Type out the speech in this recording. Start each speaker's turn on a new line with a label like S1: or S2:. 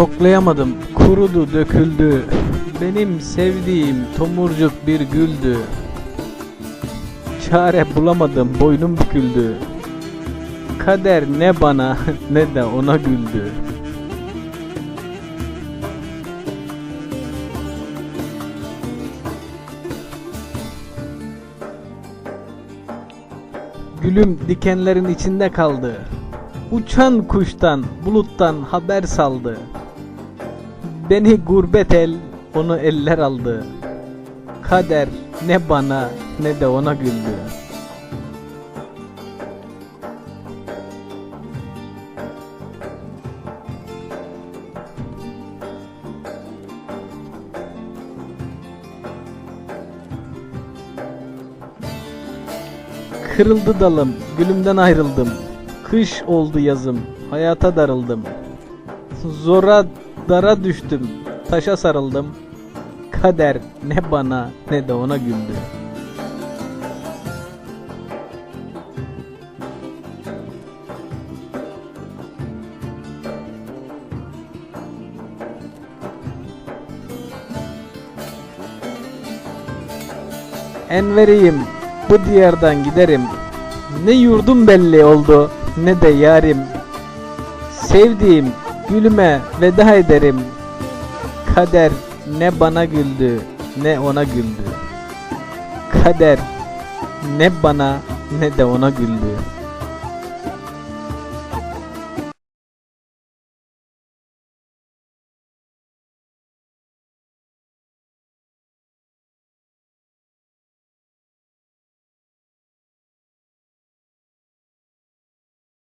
S1: Koklayamadım, kurudu, döküldü. Benim sevdiğim tomurcuk bir güldü. Çare bulamadım, boynum büküldü. Kader ne bana ne de ona güldü. Gülüm dikenlerin içinde kaldı. Uçan kuştan, buluttan haber saldı. Beni gurbet el, onu eller aldı. Kader ne bana ne de ona güldü. Kırıldı dalım, gülümden ayrıldım. Kış oldu yazım, hayata darıldım. Zora dara düştüm, taşa sarıldım. Kader ne bana ne de ona güldü. Enveriyim, bu diyardan giderim. Ne yurdum belli oldu, ne de yarim. Sevdiğim gülüme veda ederim. Kader ne bana güldü, ne ona güldü. Kader ne bana ne de ona güldü.